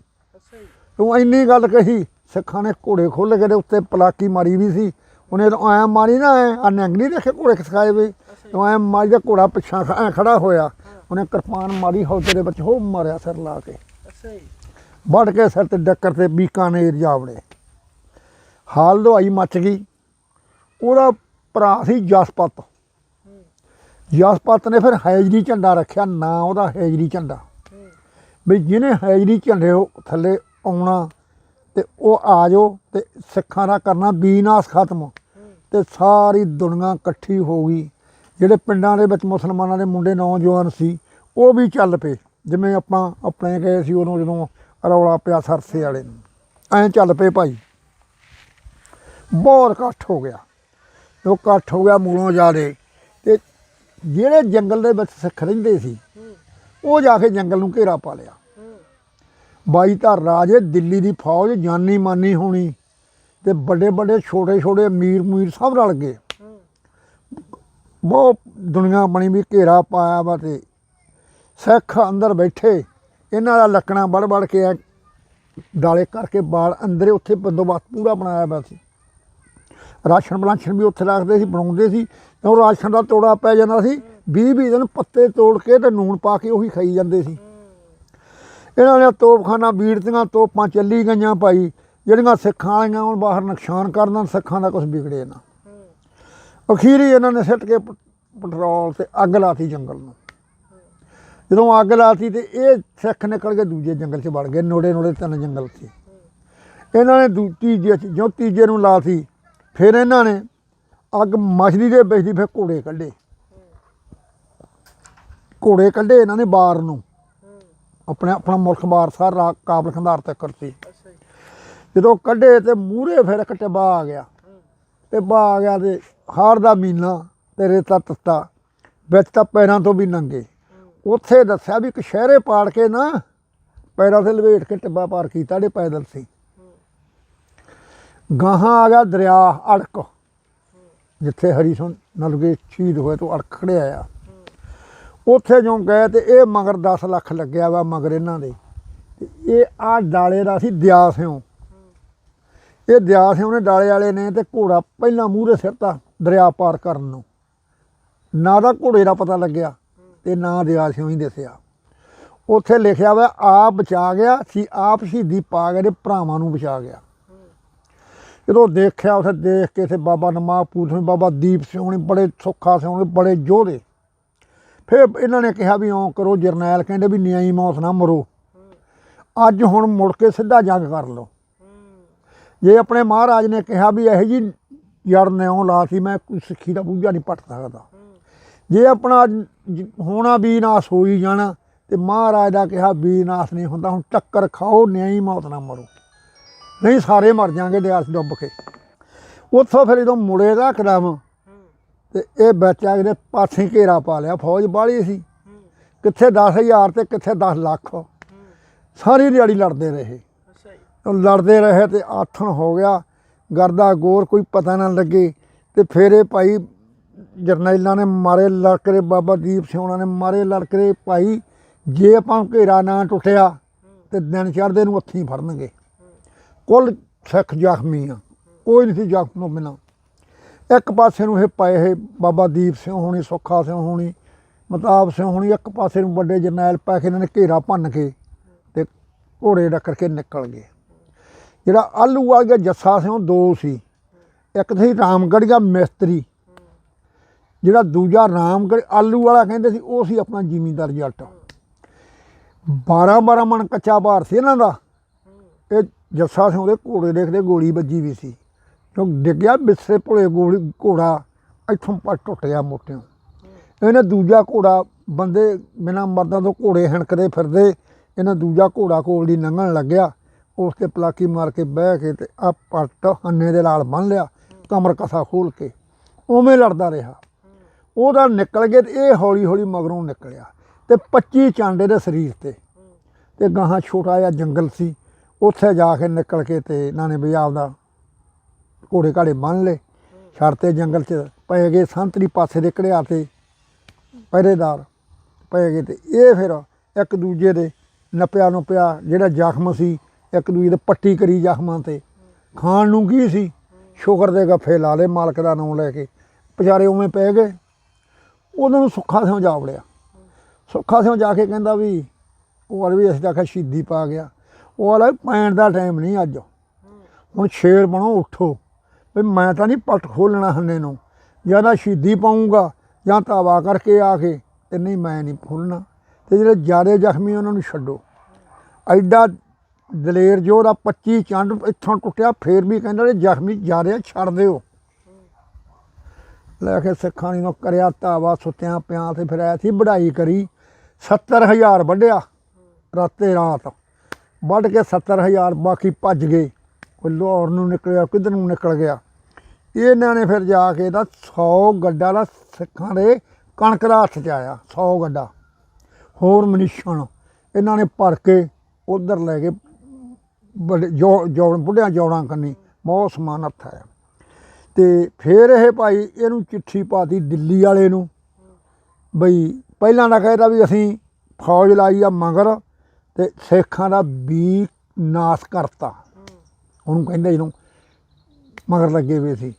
ਤੂੰ ਇੰਨੀ ਗੱਲ ਕਹੀ, ਸਿੱਖਾਂ ਨੇ ਘੋੜੇ ਖੋਲ ਕੇ ਦੇ ਉੱਤੇ ਪਲਾਕੀ ਮਾਰੀ ਵੀ ਸੀ। ਉਹਨੇ ਤਾਂ ਐ ਮਾਰੀ ਨਾ, ਐ ਆ ਨੰਗ ਨਹੀਂ ਦੇਖੇ ਘੋੜੇ ਖਸਕਾਏ ਵੇ? ਤੂੰ ਐ ਮਾਰੀ ਦਾ ਘੋੜਾ ਪਿੱਛਾ ਐਂ ਖੜਾ ਹੋਇਆ। ਉਹਨੇ ਕਿਰਪਾਨ ਮਾਰੀ ਹੌਦੇ ਦੇ ਵਿੱਚ ਹੋ ਮਾਰਿਆ ਸਿਰ ਲਾ ਕੇ। ਅੱਛਾ ਵੱਢ ਕੇ ਸਿਰ ਤੇ ਡੱਕਰ ਤੇ ਬੀਕਾਨੇਰ ਜਾਵੜੇ ਹਾਲ ਦਵਾਈ ਮੱਚ ਗਈ। ਉਹਦਾ ਭਰਾ ਸੀ ਜਸਪਤ। ਜਸਪਤ ਨੇ ਫਿਰ ਹੈਜਰੀ ਝੰਡਾ ਰੱਖਿਆ, ਨਾ ਉਹਦਾ ਹੈਜਰੀ ਝੰਡਾ। ਵੀ ਜਿਹਨੇ ਹੈਜਰੀ ਝੰਡੇ ਥੱਲੇ ਆਉਣਾ ਤੇ ਉਹ ਆ ਜਾਓ ਤੇ ਸਿੱਖਾਂ ਦਾ ਕਰਨਾ ਬੀਨਾਸ ਖਤਮ। ਹੂੰ ਤੇ ਸਾਰੀ ਦੁਨੀਆ ਇਕੱਠੀ ਹੋ ਗਈ। ਜਿਹੜੇ ਪਿੰਡਾਂ ਦੇ ਵਿੱਚ ਮੁਸਲਮਾਨਾਂ ਦੇ ਮੁੰਡੇ ਨੌਜਵਾਨ ਸੀ, ਉਹ ਵੀ ਚੱਲ ਪਏ। ਜਿਵੇਂ ਆਪਾਂ ਆਪਣੇ ਗਏ ਸੀ ਉਦੋਂ ਜਦੋਂ ਰੌਲਾ ਪਿਆ ਸਰਸੇ ਵਾਲੇ ਨੂੰ। ਐਂ ਚੱਲ ਪਏ ਭਾਈ। ਬਹੁਤ ਇਕੱਠ ਹੋ ਗਿਆ। ਉਹ ਇਕੱਠ ਹੋ ਗਿਆ ਮੂਲੋਂ ਜਾਦੇ ਤੇ ਜਿਹੜੇ ਜੰਗਲ ਦੇ ਵਿੱਚ ਸਿੱਖ ਰਹਿੰਦੇ ਸੀ ਉਹ ਜਾ ਕੇ ਜੰਗਲ ਨੂੰ ਘੇਰਾ ਪਾ ਲਿਆ। ਬਾਈ ਧਰ ਰਾਜੇ ਦਿੱਲੀ ਦੀ ਫੌਜ ਜਾਨੀ ਮਾਨੀ ਹੋਣੀ ਤੇ ਵੱਡੇ ਵੱਡੇ, ਛੋਟੇ ਛੋਟੇ ਅਮੀਰ ਮੀਰ ਸਭ ਰਲ ਗਏ। ਬਹੁਤ ਦੁਨੀਆ ਬਣੀ ਵੀ ਘੇਰਾ ਪਾਇਆ ਵਾ ਤੇ ਸਿੱਖ ਅੰਦਰ ਬੈਠੇ, ਇਹਨਾਂ ਦਾ ਲੱਕਣਾ ਵੜ ਵੜ ਕੇ ਐਂ ਡਾਲੇ ਕਰਕੇ ਬਾਲ ਅੰਦਰੇ ਉੱਥੇ ਬੰਦੋਬਸਤ ਪੂਰਾ ਬਣਾਇਆ ਹੋਇਆ ਸੀ। ਰਾਸ਼ਨ ਬਲਾਸ਼ਨ ਵੀ ਉੱਥੇ ਰੱਖਦੇ ਸੀ, ਬਣਾਉਂਦੇ ਸੀ, ਤੇ ਉਹ ਰਾਸ਼ਨ ਦਾ ਤੋੜਾ ਪੈ ਜਾਂਦਾ ਸੀ। 20 20 ਦਿਨ ਪੱਤੇ ਤੋੜ ਕੇ ਤੇ ਨੂਣ ਪਾ ਕੇ ਉਹੀ ਖਾਈ ਜਾਂਦੇ ਸੀ। ਇਹਨਾਂ ਨੇ ਤੋਪਖਾਨਾ ਬੀੜਤੀਆਂ, ਤੋਪਾਂ ਚੱਲੀ ਗਈਆਂ ਭਾਈ। ਜਿਹੜੀਆਂ ਸਿੱਖਾਂ ਵਾਲੀਆਂ ਹੁਣ ਬਾਹਰ ਨੁਕਸਾਨ ਕਰਨ ਸਿੱਖਾਂ ਦਾ ਕੁਝ ਵਿਗੜੇ ਨਾ। ਹੂੰ ਅਖੀਰੀ ਇਹਨਾਂ ਨੇ ਸਿੱਟ ਕੇ ਪੈਟਰੋਲ ਤੇ ਅੱਗ ਲਾਤੀ ਜੰਗਲ ਨੂੰ। ਜਦੋਂ ਅੱਗ ਲਾਤੀ ਤੇ ਇਹ ਸਿੱਖ ਨਿਕਲ ਕੇ ਦੂਜੇ ਜੰਗਲ 'ਚ ਵੜ ਗਏ। ਨੋੜੇ ਨੋੜੇ ਤਿੰਨ ਜੰਗਲ ਸੀ। ਇਹਨਾਂ ਨੇ ਦੂ, ਤੀਜੇ 'ਚ ਜੋ ਤੀਜੇ ਨੂੰ ਲਾਤੀ, ਫਿਰ ਇਹਨਾਂ ਨੇ ਅੱਗ ਮਛਲੀ ਦੇ ਵਿੱਚ ਦੀ ਫਿਰ ਘੋੜੇ ਕੱਢੇ। ਘੋੜੇ ਕੱਢੇ ਇਹਨਾਂ ਨੇ ਬਾਰ ਨੂੰ। ਆਪਣੇ ਆਪਣਾ ਮੁਲਕ ਬਾਰ ਸਾਰਾ ਕਾਬਲ ਖੰਦਾਰ ਤੱਕ ਜੀ। ਜਦੋਂ ਕੱਢੇ ਤੇ ਮੂਰੇ ਫਿਰ ਇੱਕ ਟਿੱਬਾ ਆ ਗਿਆ। ਹੂੰ ਟਿੱਬਾ ਆ ਗਿਆ ਤੇ ਹਾਰ ਦਾ ਮੀਨਾ ਤੇ ਰੇਤਾ ਤੱਤਾ ਵਿੱਚ ਤਾਂ ਪੈਰਾਂ ਤੋਂ ਵੀ ਨੰਗੇ। ਉੱਥੇ ਦੱਸਿਆ ਵੀ ਕਸ਼ਹਿਰੇ ਪਾੜ ਕੇ ਨਾ ਪੈਰਾਂ ਤੇ ਲਵੇਟ ਕੇ ਟਿੱਬਾ ਪਾਰ ਕੀਤਾ ਜਿਹੜੇ ਪੈਦਲ ਸੀ। ਗਾਹਾਂ ਆ ਗਿਆ ਦਰਿਆ ਅੜਕ ਜਿੱਥੇ ਹਰੀ ਸਿੰਘ ਨਲਗੇ ਸ਼ਹੀਦ ਹੋਏ ਤੋਂ ਅੜਕ ਖੜਿਆ ਆ। ਉੱਥੇ ਜੋ ਗਏ ਤੇ ਇਹ ਮਗਰ 10 ਲੱਖ ਲੱਗਿਆ ਵਾ ਮਗਰ ਇਹਨਾਂ ਦੇ। ਤੇ ਇਹ ਆ ਡਾਲੇ ਦਾ ਸੀ ਦਿਆ ਇਹ ਦਿਆ ਸਿਓ ਨੇ ਡਾਲੇ ਵਾਲੇ ਨੇ ਤੇ ਘੋੜਾ ਪਹਿਲਾਂ ਮੂਹਰੇ ਸਿਰਤਾ ਦਰਿਆ ਪਾਰ ਕਰਨ ਨੂੰ। ਨਾ ਦਾ ਘੋੜੇ ਦਾ ਪਤਾ ਲੱਗਿਆ ਤੇ ਨਾ ਦਿਆ ਸਿਓ ਹੀ ਦੱਸਿਆ। ਉੱਥੇ ਲਿਖਿਆ ਵਾ, ਆਪ ਬਚਾ ਗਿਆ, ਸੀ ਆਪ ਸ਼ਹੀਦੀ ਪਾ ਕੇ ਭਰਾਵਾਂ ਨੂੰ ਬਚਾ ਗਿਆ। ਜਦੋਂ ਦੇਖਿਆ, ਉੱਥੇ ਦੇਖ ਕੇ ਤੇ ਬਾਬਾ ਨਮਾਪੂਰ ਸਿੰਘ, ਬਾਬਾ ਦੀਪ ਸਿੰਘ ਨੇ ਬੜੇ ਸੁੱਖਾ ਸਿੰਘ ਨੇ ਬੜੇ ਯੋਧੇ। ਫਿਰ ਇਹਨਾਂ ਨੇ ਕਿਹਾ ਵੀ ਇਉਂ ਕਰੋ ਜਰਨੈਲ, ਕਹਿੰਦੇ ਵੀ ਨਿਆਈ ਮੌਤ ਨਾ ਮਰੋ। ਅੱਜ ਹੁਣ ਮੁੜ ਕੇ ਸਿੱਧਾ ਜੰਗ ਕਰ ਲਓ। ਜੇ ਆਪਣੇ ਮਹਾਰਾਜ ਨੇ ਕਿਹਾ ਵੀ ਇਹੋ ਜੀ ਜੜ ਨਿਉ ਸੀ, ਮੈਂ ਕੋਈ ਸਿੱਖੀ ਦਾ ਬੂਝਾ ਨਹੀਂ ਪੱਟ ਸਕਦਾ। ਜੇ ਆਪਣਾ ਹੋਣਾ ਵੀ ਨਾਸ ਹੀ ਜਾਣਾ, ਤੇ ਮਹਾਰਾਜ ਦਾ ਕਿਹਾ ਵੀ ਨਾਸ ਨਹੀਂ ਹੁੰਦਾ, ਹੁਣ ਟੱਕਰ ਖਾਓ, ਨਿਆਈ ਮੌਤ ਨਾ ਮਰੋ। ਨਹੀਂ, ਸਾਰੇ ਮਰ ਜਾਾਂਗੇ ਦਿਆਸ ਡੁੱਬ ਕੇ। ਉੱਥੋਂ ਫਿਰ ਜਦੋਂ ਮੁੜੇ ਦਾ ਕਦਮ ਤੇ ਇਹ ਬੱਚਾ ਇਹਦੇ ਪਾਸੇ ਘੇਰਾ ਪਾ ਲਿਆ ਫੌਜ ਬਾਹਲੀ ਸੀ। ਕਿੱਥੇ 10000 ਤੇ ਕਿੱਥੇ 10 ਲੱਖ। ਸਾਰੀ ਦਿਹਾੜੀ ਲੜਦੇ ਰਹੇ। ਅੱਛਾ ਲੜਦੇ ਰਹੇ ਤੇ ਆਥਣ ਹੋ ਗਿਆ। ਗਰਦਾ ਗੋਰ ਕੋਈ ਪਤਾ ਨਾ ਲੱਗੇ ਤੇ ਫਿਰ ਇਹ ਭਾਈ ਜਰਨੈਲਾਂ ਨੇ ਮਾਰੇ ਲੜਕਰੇ ਬਾਬਾ ਦੀਪ ਸਿੰਘ ਉਹਨਾਂ ਨੇ ਮਾਰੇ ਲੜਕਰੇ ਭਾਈ। ਜੇ ਆਪਾਂ ਘੇਰਾ ਨਾ ਟੁੱਟਿਆ ਤੇ ਦਿਨ ਚੜ੍ਹਦੇ ਨੂੰ ਹੱਥੀਂ ਫੜਨਗੇ। ਕੁੱਲ ਸਿੱਖ ਜ਼ਖਮੀ ਆ। ਕੋਈ ਨਹੀਂ ਸੀ ਜ਼ਖਮ ਤੋਂ ਬਿਨਾਂ। ਇੱਕ ਪਾਸੇ ਨੂੰ ਇਹ ਪਏ ਇਹ ਬਾਬਾ ਦੀਪ ਸਿੰਘ ਹੋਣੀ, ਸੁੱਖਾ ਸਿੰਘ ਹੋਣੀ, ਮਤਾਬ ਸਿੰਘ ਹੋਣੀ, ਇੱਕ ਪਾਸੇ ਨੂੰ ਵੱਡੇ ਜਰਨੈਲ ਪਾ ਕੇ ਇਹਨਾਂ ਨੇ ਘੇਰਾ ਭੰਨ ਕੇ ਤੇ ਘੋੜੇ ਡੱਕਰ ਕੇ ਨਿਕਲ ਗਏ। ਜਿਹੜਾ ਆਲੂ ਵਾਲਾ ਜੱਸਾ ਸਿੰਘ ਦੋ ਸੀ। ਇੱਕ ਸੀ ਰਾਮਗੜੀਆ ਮਿਸਤਰੀ। ਜਿਹੜਾ ਦੂਜਾ ਰਾਮਗੜ ਆਲੂ ਵਾਲਾ ਕਹਿੰਦੇ ਸੀ, ਉਹ ਸੀ ਆਪਣਾ ਜ਼ਿਮੀਂਦਾਰ ਜੱਟ। 12 12 ਮਣ ਕੱਚਾ ਭਾਰ ਸੀ ਇਹਨਾਂ ਦਾ। ਇਹ ਜੱਸਾ ਸਿੰਘ ਉਹਦੇ ਘੋੜੇ ਦੇਖਦੇ, ਗੋਲੀ ਵੱਜੀ ਵੀ ਸੀ। ਜੋ ਡਿੱਗਿਆ ਬਿਸਰੇ ਭੁਲੇ ਗੋਲੀ ਘੋੜਾ, ਇੱਥੋਂ ਪੱਟ ਟੁੱਟ ਗਿਆ ਮੋਟਿਆਂ ਇਹਨੇ ਦੂਜਾ ਘੋੜਾ, ਬੰਦੇ ਬਿਨਾਂ ਮਰਦਾਂ ਤੋਂ ਘੋੜੇ ਹਣਕਦੇ ਫਿਰਦੇ, ਇਹਨਾਂ ਦੂਜਾ ਘੋੜਾ ਕੋਲ ਦੀ ਲੰਘਣ ਲੱਗਿਆ। ਉਸ ਤੇ ਪਲਾਕੀ ਮਾਰ ਕੇ ਬਹਿ ਕੇ ਤੇ ਆ ਪੱਟ ਹੰਨੇ ਦੇ ਨਾਲ ਬੰਨ ਲਿਆ, ਕਮਰ ਕਸਾ ਖੋਲ ਕੇ। ਉਵੇਂ ਲੜਦਾ ਰਿਹਾ। ਉਹਦਾ ਨਿਕਲ ਗਿਆ ਤੇ ਇਹ ਹੌਲੀ ਹੌਲੀ ਮਗਰੋਂ ਨਿਕਲਿਆ। ਤੇ 25 ਚਾਂਡੇ ਦੇ ਸਰੀਰ ਤੇ। ਤੇ ਗਾਹਾਂ ਛੋਟਾ ਜਿਹਾ ਜੰਗਲ ਸੀ। ਉੱਥੇ ਜਾ ਕੇ ਨਿਕਲ ਕੇ ਤੇ ਇਹਨਾਂ ਨੇ ਵੀ ਆਪਦਾ ਘੋੜੇ ਘਾੜੇ ਬੰਨ ਲਏ। ਛੱਡਤੇ ਜੰਗਲ 'ਚ ਪਏ ਗਏ ਸੰਤਰੀ ਪਾਸੇ ਦੇ ਘੜਿਆ ਤੇ ਪਹਿਰੇਦਾਰ ਪਏ ਗਏ ਤੇ ਇਹ ਫਿਰ ਇੱਕ ਦੂਜੇ ਦੇ ਨੱਪਿਆ ਨੁੱਪਿਆ ਜਿਹੜਾ ਜ਼ਖਮ ਸੀ, ਇੱਕ ਦੂਜੇ ਦੇ ਪੱਟੀ ਕਰੀ ਜ਼ਖਮਾਂ ਤੇ। ਖਾਣ ਨੂੰ ਕੀ ਸੀ? ਸ਼ੁਕਰ ਦੇ ਗੱਫੇ ਲਾ ਲਏ ਮਾਲਕ ਦਾ ਨਾਮ ਲੈ ਕੇ। ਵਿਚਾਰੇ ਉਵੇਂ ਪੈ ਗਏ। ਉਹਨਾਂ ਨੂੰ ਸੁੱਖਾ ਸਿਉਂ ਜਾ ਵੜਿਆ। ਸੁੱਖਾ ਸਿਉਂ ਜਾ ਕੇ ਕਹਿੰਦਾ ਵੀ, ਉਹ ਵਾਲ ਵੀ ਅਸੀਂ ਤਾਂ ਸ਼ਹੀਦੀ ਪਾ ਗਿਆ। ਉਹ ਵਾਲਾ ਵੀ ਪੈਣ ਦਾ ਟਾਈਮ ਨਹੀਂ ਅੱਜ। ਹੁਣ ਸ਼ੇਰ ਬਣੋ, ਉੱਠੋ। ਵੀ ਮੈਂ ਤਾਂ ਨਹੀਂ ਪੱਟ ਖੋਲਣਾ ਹੰਨੇ ਨੂੰ। ਜਾਂ ਤਾਂ ਸ਼ਹੀਦੀ ਪਾਉਂਗਾ ਜਾਂ ਤਾਵਾ ਕਰਕੇ ਆ ਕੇ, ਤੇ ਨਹੀਂ ਮੈਂ ਨਹੀਂ ਖੋਲਣਾ ਤੇ ਜਿਹੜੇ ਜਿਆਦੇ ਜ਼ਖਮੀ ਉਹਨਾਂ ਨੂੰ ਛੱਡੋ। ਐਡਾ ਦਲੇਰ ਜੋ ਆ 25 ਚੰਡ ਇੱਥੋਂ ਟੁੱਟਿਆ, ਫੇਰ ਵੀ ਕਹਿੰਦਾ ਨੇ ਜ਼ਖਮੀ ਜਿਆਦੇ ਛੱਡ ਦਿਓ। ਲੈ ਕੇ ਸਿੱਖਾਂ ਨੇ ਕਰਿਆ ਤਾਵਾ ਸੁੱਤਿਆਂ ਪਿਆਂ ਤੇ ਫਿਰ ਆਇਆ ਸੀ ਵਢਾਈ ਕਰੀ। 70000 ਵੱਢਿਆ, ਰਾਤੇ ਰਾਤ। ਵੱਢ ਕੇ 70000 ਬਾਕੀ ਭੱਜ ਗਏ। ਕੋਈ ਲਾਹੌਰ ਨੂੰ ਨਿਕਲਿਆ, ਕਿੱਧਰ ਨੂੰ ਨਿਕਲ ਗਿਆ। ਇਹਨਾਂ ਨੇ ਫਿਰ ਜਾ ਕੇ ਇਹਦਾ 100 ਗੱਡਾ ਦਾ ਸਿੱਖਾਂ ਦੇ ਕਣਕ ਦਾ ਹੱਥ ਚ ਆਇਆ 100 ਗੱਡਾ। ਹੋਰ ਮਨੀਸ਼ਣ ਇਹਨਾਂ ਨੇ ਭਰ ਕੇ ਉਧਰ ਲੈ ਕੇ ਬੜੇ ਜੋ ਜੋੜ ਬੁੱਢਿਆਂ ਜੋੜਾਂ ਕੰਨੀ ਬਹੁਤ ਸਮਾਨ ਹੱਥ ਆਇਆ। ਤੇ ਫਿਰ ਇਹ ਭਾਈ ਇਹਨੂੰ ਚਿੱਠੀ ਪਾਤੀ ਦਿੱਲੀ ਵਾਲੇ ਨੂੰ, ਬਈ ਪਹਿਲਾਂ ਤਾਂ ਕਹਿੰਦਾ ਵੀ ਅਸੀਂ ਫੌਜ ਲਾਈ ਆ ਮਗਰ ਤੇ ਸਿੱਖਾਂ ਦਾ ਵੀ ਨਾਸ ਕਰਤਾ। ਉਹਨੂੰ ਕਹਿੰਦੇ ਜਿਹਨੂੰ ਮਗਰ ਲੱਗੇ ਹੋਏ ਸੀ।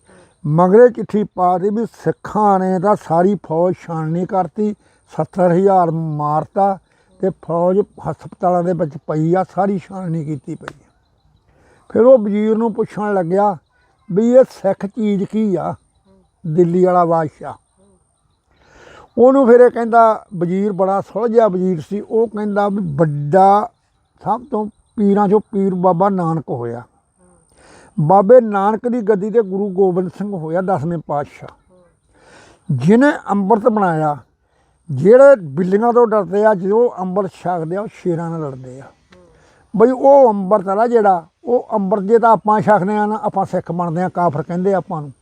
ਮਗਰੇ ਚਿੱਠੀ ਪਾ ਦੀ ਵੀ ਸਿੱਖਾਂ ਨੇ ਤਾਂ ਸਾਰੀ ਫੌਜ ਛਾਣਨੀ ਕਰਤੀ 70000 ਮਾਰਤਾ ਤੇ ਫੌਜ ਹਸਪਤਾਲਾਂ ਦੇ ਵਿੱਚ ਪਈ ਆ, ਸਾਰੀ ਛਾਣਨੀ ਕੀਤੀ ਪਈ ਆ। ਫਿਰ ਉਹ ਵਜ਼ੀਰ ਨੂੰ ਪੁੱਛਣ ਲੱਗਿਆ ਵੀ ਇਹ ਸਿੱਖ ਚੀਜ਼ ਕੀ ਆ, ਦਿੱਲੀ ਵਾਲਾ ਬਾਦਸ਼ਾਹ? ਉਹਨੂੰ ਫਿਰ ਇਹ ਕਹਿੰਦਾ, ਵਜ਼ੀਰ ਬੜਾ ਸੁਲਝਿਆ ਵਜ਼ੀਰ ਸੀ, ਉਹ ਕਹਿੰਦਾ ਵੀ ਵੱਡਾ, ਸਭ ਤੋਂ ਪੀਰਾਂ ਚੋਂ ਪੀਰ ਬਾਬਾ ਨਾਨਕ ਹੋਇਆ। ਬਾਬੇ ਨਾਨਕ ਦੀ ਗੱਦੀ ਤੇ ਗੁਰੂ ਗੋਬਿੰਦ ਸਿੰਘ ਹੋਇਆ ਦਸਵੇਂ ਪਾਤਸ਼ਾਹ। ਜਿਹਨੇ ਅੰਮ੍ਰਿਤ ਬਣਾਇਆ, ਜਿਹੜੇ ਬਿੱਲੀਆਂ ਤੋਂ ਡਰਦੇ ਆ, ਜਦੋਂ ਅੰਮ੍ਰਿਤ ਛਕਦੇ ਆ, ਉਹ ਸ਼ੇਰਾਂ ਨਾਲ ਲੜਦੇ ਆ। ਬਈ ਉਹ ਅੰਮ੍ਰਿਤ ਆ ਨਾ ਜਿਹੜਾ, ਉਹ ਅੰਮ੍ਰਿਤ ਜੇ ਤਾਂ ਆਪਾਂ ਛਕਦੇ ਆ ਨਾ, ਆਪਾਂ ਸਿੱਖ ਬਣਦੇ ਆ, ਕਾਫਰ ਕਹਿੰਦੇ ਆਪਾਂ ਨੂੰ।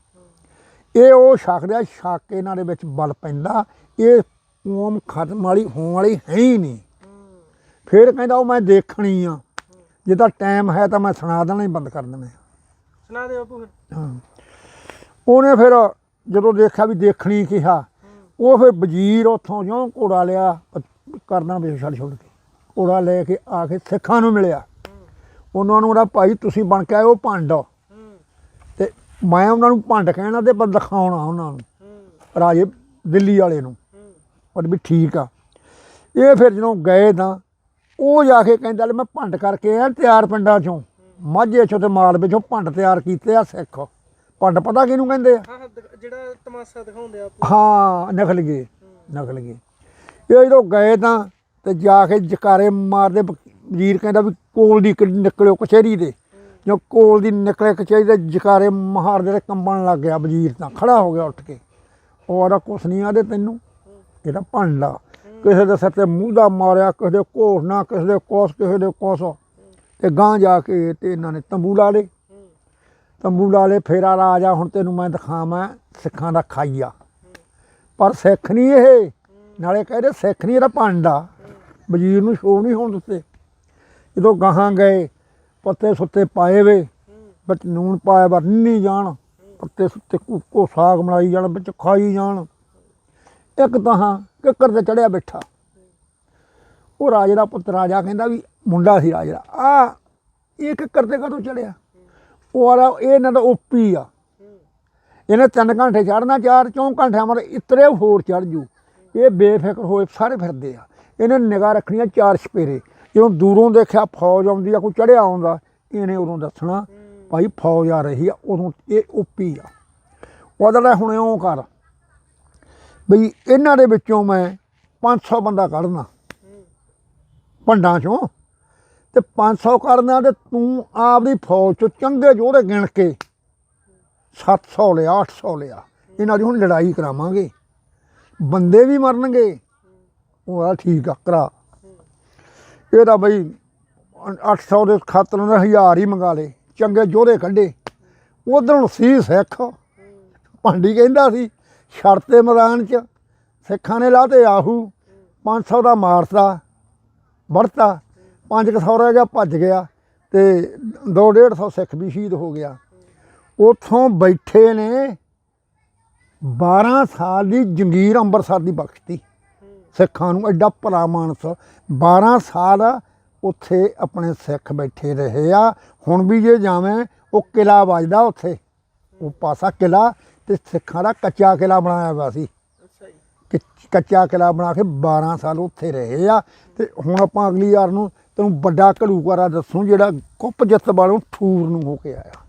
ਇਹ ਉਹ ਛਕਦੇ ਆ, ਛਕ ਕੇ ਇਹਨਾਂ ਦੇ ਵਿੱਚ ਬਲ ਪੈਂਦਾ, ਇਹ ਕੌਮ ਖਤਮ ਵਾਲੀ, ਹੋਣ ਵਾਲੀ ਹੈ ਹੀ ਨਹੀਂ। ਫਿਰ ਕਹਿੰਦਾ ਉਹ ਮੈਂ ਦੇਖਣੀ ਆ, ਜੇ ਤਾਂ ਟਾਈਮ ਹੈ ਤਾਂ ਮੈਂ ਸੁਣਾ ਦੇਣਾ ਹੀ ਬੰਦ ਕਰ ਦੇਣਾ ਸੁਣਾ ਦੇ ਬਾਪੂ ਹਾਂ। ਉਹਨੇ ਫਿਰ ਜਦੋਂ ਦੇਖਿਆ ਵੀ ਦੇਖਣੀ ਕਿਹਾ, ਉਹ ਫਿਰ ਵਜ਼ੀਰ ਉੱਥੋਂ ਜਿਉਂ ਘੋੜਾ ਲਿਆ, ਕਰਨਾ ਵੇ ਛੱਡ ਛੁੱਟ ਕੇ। ਘੋੜਾ ਲੈ ਕੇ ਆ ਕੇ ਸਿੱਖਾਂ ਨੂੰ ਮਿਲਿਆ। ਉਹਨਾਂ ਨੂੰ ਉਹਦਾ ਭਾਈ ਤੁਸੀਂ ਬਣ ਕੇ ਆਇਓ ਭੰਡ ਹੂੰ ਤੇ ਮੈਂ ਉਹਨਾਂ ਨੂੰ ਭੰਡ ਕਹਿਣਾ ਤੇ ਪਰ ਦਿਖਾਉਣਾ ਉਹਨਾਂ ਨੂੰ, ਰਾਜੇ ਦਿੱਲੀ ਵਾਲੇ ਨੂੰ। ਹੂੰ ਵੀ ਠੀਕ ਆ। ਇਹ ਫਿਰ ਜਦੋਂ ਗਏ ਤਾਂ ਉਹ ਜਾ ਕੇ ਕਹਿੰਦਾ ਲੈ ਮੈਂ ਭੰਡ ਕਰਕੇ ਆ ਤਿਆਰ ਪਿੰਡਾਂ ਚੋਂ। ਮਾਝੇ ਚੋਂ ਤੇ ਮਾਲਵੇ ਚੋਂ ਭੰਡ ਤਿਆਰ ਕੀਤੇ ਆ ਸਿੱਖ। ਭੰਡ ਪਤਾ ਕਿਹਨੂੰ ਕਹਿੰਦੇ ਆ? ਹਾਂ ਜਿਹੜਾ ਤਮਾਸ਼ਾ ਦਿਖਾਉਂਦੇ ਆ ਹਾਂ ਗਏ ਗਏ। ਇਹ ਜਦੋਂ ਗਏ ਤਾਂ ਤੇ ਜਾ ਕੇ ਜਕਾਰੇ ਮਾਰਦੇ ਵਜ਼ੀਰ ਕਹਿੰਦਾ ਵੀ ਕੋਲ ਦੀ ਨਿਕਲਿਓ ਕਚਹਿਰੀ ਦੇ। ਜੋ ਕੋਲ ਦੀ ਨਿਕਲੇ ਕਚਹਿਰੀ ਦੇ ਜਕਾਰੇ ਮਾਰਦੇ ਤੇ ਕੰਬਣ ਲੱਗ ਗਿਆ ਵਜ਼ੀਰ ਤਾਂ ਖੜਾ ਹੋ ਗਿਆ ਉੱਠ ਕੇ। ਉਹ ਆਦਾ ਕੁਛ ਨਹੀਂ ਆਦੇ ਤੈਨੂੰ। ਇਹਦਾ ਭੰਡਾ ਕਿਸੇ ਦੇ ਸਿਰ ਤੇ ਮੂੰਹ ਦਾ ਮਾਰਿਆ ਕਿਸੇ ਦੇ ਘੋਰਨਾ ਕਿਸੇ ਦੇ ਕੋਸ ਕਿਸੇ ਦੇ ਕੋਸ। ਤੇ ਗਾਂ ਜਾ ਕੇ ਤੇ ਇਹਨਾਂ ਨੇ ਤੰਬੂ ਲਾ ਲਏ। ਤੰਬੂ ਲਾ ਲਏ, ਫੇਰਾ ਰਾਜਾ ਹੁਣ ਤੈਨੂੰ ਮੈਂ ਦਿਖਾਵਾਂ, ਸਿੱਖਾਂ ਦਾ ਖਾਈਆ ਪਰ ਸਿੱਖ ਨਹੀਂ ਇਹ। ਨਾਲੇ ਕਹਿੰਦੇ ਸਿੱਖ ਨਹੀਂ ਇਹਦਾ ਭਾਂਡਾ ਵਜ਼ੀਰ ਨੂੰ ਸ਼ੋਅ ਨਹੀਂ ਹੋਣ ਦਿੱਤੇ। ਜਦੋਂ ਗਾਹਾਂ ਗਏ, ਪੱਤੇ ਸੁੱਤੇ ਪਾਏ ਵੇ, ਵਿੱਚ ਨੂਣ ਪਾਇਆ ਵਾ ਨਹੀਂ ਜਾਣ। ਪੱਤੇ ਸੁੱਤੇ ਕੋ ਸਾਗ ਮਲਾਈ ਜਾਣ, ਵਿੱਚ ਖਾਈ ਜਾਣ। ਇੱਕ ਤਾਂ ਕਿੱਕਰ ਤੇ ਚੜਿਆ ਬੈਠਾ। ਉਹ ਰਾਜੇ ਦਾ ਪੁੱਤ ਰਾਜਾ ਕਹਿੰਦਾ ਵੀ ਮੁੰਡਾ ਸੀ ਰਾਜੇ ਦਾ। ਆ ਇਹ ਕਿੱਕਰ ਤੇ ਕਦੋਂ ਚੜਿਆ? ਉਹ ਆ ਇਹ ਇਹਨਾਂ ਦਾ ਓਪੀ ਆ। ਇਹਨੇ ਤਿੰਨ ਘੰਟੇ ਚੜਨਾ ਚਾਰ ਚੌਂ ਘੰਟਿਆਂ ਮਰ ਇਤਰੇ ਹੋਰ ਚੜ ਜੂ। ਇਹ ਬੇਫਿਕਰ ਹੋਏ ਸਾਰੇ ਫਿਰਦੇ ਆ। ਇਹਨੇ ਨਿਗਾਹ ਰੱਖਣੀ ਆ ਚਾਰ ਛਪੇਰੇ। ਜਦੋਂ ਦੂਰੋਂ ਦੇਖਿਆ ਫੌਜ ਆਉਂਦੀ ਆ, ਕੋਈ ਚੜਿਆ ਆਉਂਦਾ, ਇਹਨੇ ਉਦੋਂ ਦੱਸਣਾ, ਭਾਈ ਫੌਜ ਆ ਰਹੀ ਆ, ਉਦੋਂ ਇਹ ਓਪੀ ਆ। ਉਹਦਾ ਲੈ ਹੁਣ ਇਉਂ ਕਰ, ਬਈ ਇਹਨਾਂ ਦੇ ਵਿੱਚੋਂ ਮੈਂ 500 ਬੰਦਾ ਕੱਢਣਾ। ਭੰਡਾਂ ਚੋਂ। ਤੇ 500 ਕਰਨਾ ਤੇ ਤੂੰ ਆਪਦੀ ਫੌਜ ਚੋਂ ਚੰਗੇ ਜੋੜੇ ਗਿਣ ਕੇ 700 ਲਿਆ 800 ਲਿਆ। ਇਹਨਾਂ ਦੀ ਹੁਣ ਲੜਾਈ ਕਰਾਵਾਂਗੇ। ਬੰਦੇ ਵੀ ਮਰਨਗੇ। ਉਹ ਆ ਠੀਕ ਆ, ਕਰਾ। ਇਹ ਤਾਂ ਬਈ 800 ਦੇ ਖਾਤਰ ਨੇ ਹਜ਼ਾਰ ਹੀ ਮੰਗਾ ਲੇ ਚੰਗੇ ਜੋੜੇ ਕੱਢੇ। ਉਧਰੋਂ ਸੀ ਸਿੱਖ। ਭਾਂਡੀ ਕਹਿੰਦਾ ਸੀ ਛੜਤੇ ਮੈਦਾਨ 'ਚ। ਸਿੱਖਾਂ ਨੇ ਲਾਤੇ ਆਹੂ। 500 ਦਾ ਮਾਰਤਾ। ਵੜਤਾ। 500 ਰਹਿ ਗਿਆ, ਭੱਜ ਗਿਆ ਤੇ 2-150 ਸਿੱਖ ਵੀ ਸ਼ਹੀਦ ਹੋ ਗਿਆ। ਉਥੋਂ ਬੈਠੇ ਨੇ 12 ਸਾਲ ਦੀ ਜੰਗੀਰ ਅੰਮ੍ਰਿਤਸਰ ਦੀ ਬਖਸ਼ਤੀ। ਸਿੱਖਾਂ ਨੂੰ ਐਡਾ ਭਲਾ ਮਾਨਸ। 12 ਸਾਲ ਉੱਥੇ ਆਪਣੇ ਸਿੱਖ ਬੈਠੇ ਰਹੇ ਆ। ਹੁਣ ਵੀ ਜੇ ਜਾਵੇਂ, ਉਹ ਕਿਲਾ ਵੱਜਦਾ ਉੱਥੇ। ਉਹ ਪਾਸਾ ਕਿਲਾ ਤੇ ਸਿੱਖਾਂ ਦਾ ਕੱਚਾ ਕਿਲਾ ਬਣਾਇਆ ਹੋਇਆ ਸੀ। ਕੱਚਾ ਕਿਲਾ ਬਣਾ ਕੇ 12 ਸਾਲ ਉੱਥੇ ਰਹੇ ਆ। ਤੇ ਹੁਣ ਆਪਾਂ ਅਗਲੀ ਵਾਰ ਨੂੰ ਤੈਨੂੰ ਵੱਡਾ ਘੜੂਕਾਰਾ ਦੱਸੂ ਜਿਹੜਾ ਕੁੱਪ ਜੱਤ ਵਾਲੋਂ ਠੂਰ ਨੂੰ ਹੋ ਕੇ ਆਇਆ।